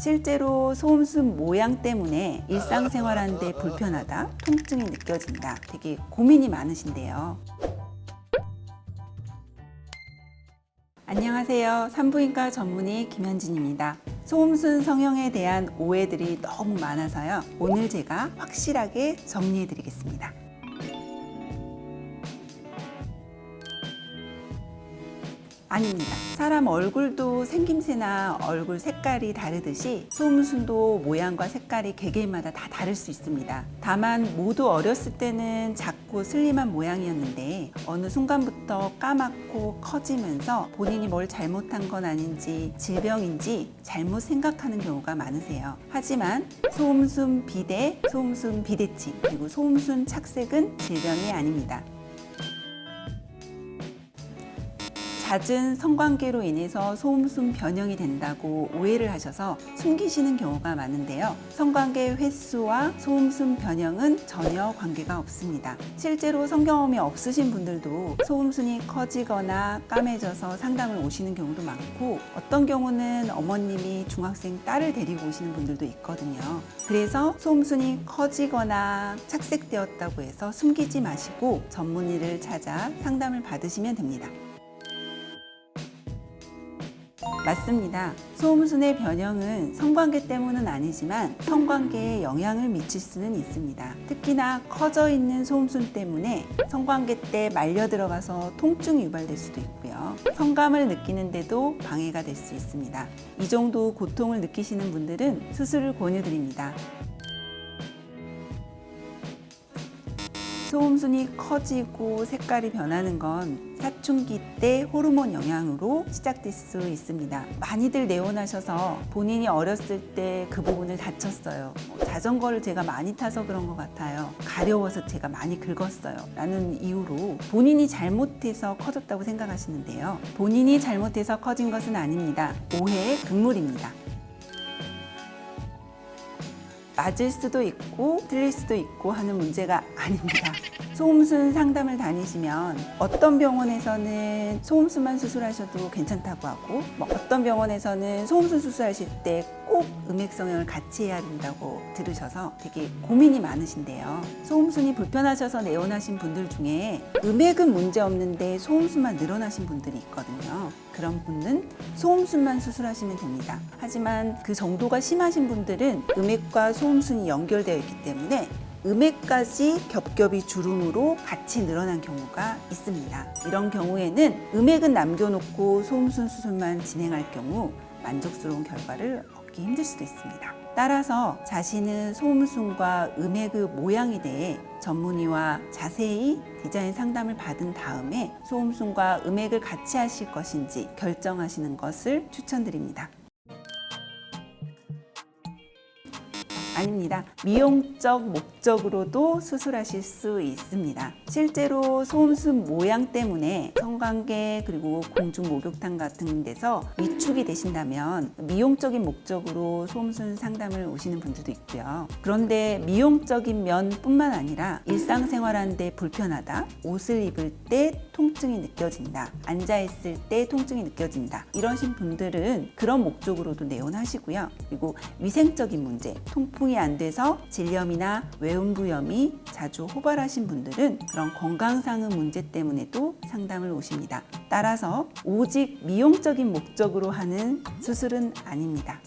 실제로 소음순 모양 때문에 일상생활하는데 불편하다, 통증이 느껴진다. 되게 고민이 많으신데요. 안녕하세요. 산부인과 전문의 김현진입니다. 소음순 성형에 대한 오해들이 너무 많아서요. 오늘 제가 확실하게 정리해 드리겠습니다. 아닙니다. 사람 얼굴도 생김새나 얼굴 색깔이 다르듯이 소음순도 모양과 색깔이 개개인마다 다 다를 수 있습니다. 다만 모두 어렸을 때는 작고 슬림한 모양이었는데 어느 순간부터 까맣고 커지면서 본인이 뭘 잘못한 건 아닌지 질병인지 잘못 생각하는 경우가 많으세요. 하지만 소음순 비대, 소음순 비대칭 그리고 소음순 착색은 질병이 아닙니다. 잦은 성관계로 인해서 소음순 변형이 된다고 오해를 하셔서 숨기시는 경우가 많은데요. 성관계 횟수와 소음순 변형은 전혀 관계가 없습니다. 실제로 성경험이 없으신 분들도 소음순이 커지거나 까매져서 상담을 오시는 경우도 많고 어떤 경우는 어머님이 중학생 딸을 데리고 오시는 분들도 있거든요. 그래서 소음순이 커지거나 착색되었다고 해서 숨기지 마시고 전문의를 찾아 상담을 받으시면 됩니다. 맞습니다. 소음순의 변형은 성관계 때문은 아니지만 성관계에 영향을 미칠 수는 있습니다. 특히나 커져 있는 소음순 때문에 성관계 때 말려 들어가서 통증이 유발될 수도 있고요. 성감을 느끼는데도 방해가 될 수 있습니다. 이 정도 고통을 느끼시는 분들은 수술을 권유드립니다. 소음순이 커지고 색깔이 변하는 건 사춘기 때 호르몬 영향으로 시작될 수 있습니다. 많이들 내원하셔서 본인이 어렸을 때 그 부분을 다쳤어요. 자전거를 제가 많이 타서 그런 것 같아요. 가려워서 제가 많이 긁었어요. 라는 이유로 본인이 잘못해서 커졌다고 생각하시는데요. 본인이 잘못해서 커진 것은 아닙니다. 오해의 금물입니다. 맞을 수도 있고 틀릴 수도 있고 하는 문제가 아닙니다. 소음순 상담을 다니시면 어떤 병원에서는 소음순만 수술하셔도 괜찮다고 하고 뭐 어떤 병원에서는 소음순 수술하실 때 꼭 음액 성형을 같이 해야 된다고 들으셔서 되게 고민이 많으신데요. 소음순이 불편하셔서 내원하신 분들 중에 음액은 문제 없는데 소음순만 늘어나신 분들이 있거든요. 그런 분은 소음순만 수술하시면 됩니다. 하지만 그 정도가 심하신 분들은 음액과 소음순이 연결되어 있기 때문에 음액까지 겹겹이 주름으로 같이 늘어난 경우가 있습니다. 이런 경우에는 음액은 남겨놓고 소음순 수술만 진행할 경우 만족스러운 결과를 얻기 힘들 수도 있습니다. 따라서 자신은 소음순과 음액의 모양에 대해 전문의와 자세히 디자인 상담을 받은 다음에 소음순과 음액을 같이 하실 것인지 결정하시는 것을 추천드립니다. 아닙니다. 미용적 목적으로도 수술하실 수 있습니다. 실제로 소음순 모양 때문에 성관계 그리고 공중 목욕탕 같은 데서 위축이 되신다면 미용적인 목적으로 소음순 상담을 오시는 분들도 있고요. 그런데 미용적인 면뿐만 아니라 일상생활하는데 불편하다, 옷을 입을 때 통증이 느껴진다, 앉아있을 때 통증이 느껴진다 이러신 분들은 그런 목적으로도 내원하시고요. 그리고 위생적인 문제, 통풍 이 안 돼서 질염이나 외음부염이 자주 호발하신 분들은 그런 건강상의 문제 때문에도 상담을 오십니다. 따라서 오직 미용적인 목적으로 하는 수술은 아닙니다.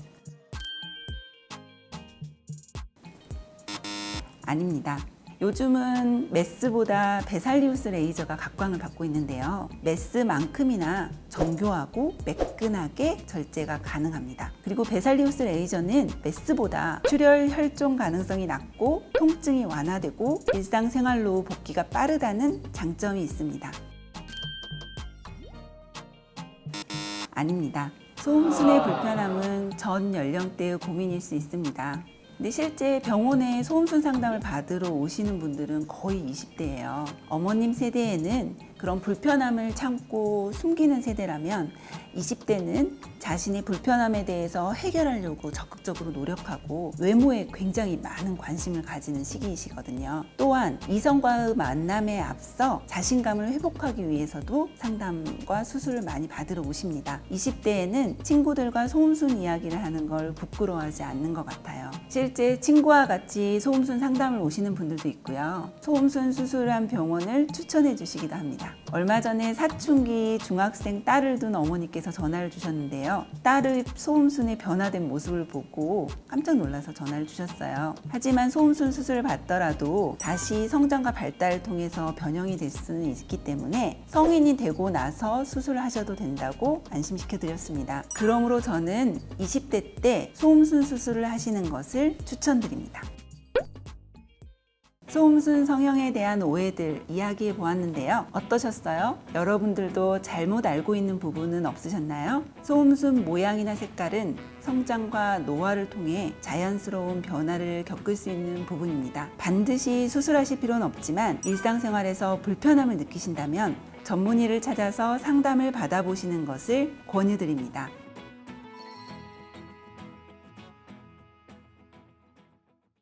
아닙니다. 요즘은 메스보다 베살리우스 레이저가 각광을 받고 있는데요. 메스만큼이나 정교하고 매끈하게 절제가 가능합니다. 그리고 베살리우스 레이저는 메스보다 출혈 혈종 가능성이 낮고 통증이 완화되고 일상생활로 복귀가 빠르다는 장점이 있습니다. 아닙니다. 소음순의 불편함은 전 연령대의 고민일 수 있습니다. 근데 실제 병원에 소음순 상담을 받으러 오시는 분들은 거의 20대예요. 어머님 세대에는 그런 불편함을 참고 숨기는 세대라면 20대는 자신의 불편함에 대해서 해결하려고 적극적으로 노력하고 외모에 굉장히 많은 관심을 가지는 시기이시거든요. 또한 이성과의 만남에 앞서 자신감을 회복하기 위해서도 상담과 수술을 많이 받으러 오십니다. 20대에는 친구들과 소음순 이야기를 하는 걸 부끄러워하지 않는 것 같아요. 실제 친구와 같이 소음순 상담을 오시는 분들도 있고요. 소음순 수술한 병원을 추천해 주시기도 합니다. 얼마 전에 사춘기 중학생 딸을 둔 어머니께서 전화를 주셨는데요. 딸의 소음순의 변화된 모습을 보고 깜짝 놀라서 전화를 주셨어요. 하지만 소음순 수술을 받더라도 다시 성장과 발달을 통해서 변형이 될 수는 있기 때문에 성인이 되고 나서 수술을 하셔도 된다고 안심시켜 드렸습니다. 그러므로 저는 20대 때 소음순 수술을 하시는 것을 추천드립니다. 소음순 성형에 대한 오해들 이야기해 보았는데요. 어떠셨어요? 여러분들도 잘못 알고 있는 부분은 없으셨나요? 소음순 모양이나 색깔은 성장과 노화를 통해 자연스러운 변화를 겪을 수 있는 부분입니다. 반드시 수술하실 필요는 없지만 일상생활에서 불편함을 느끼신다면 전문의를 찾아서 상담을 받아보시는 것을 권유드립니다.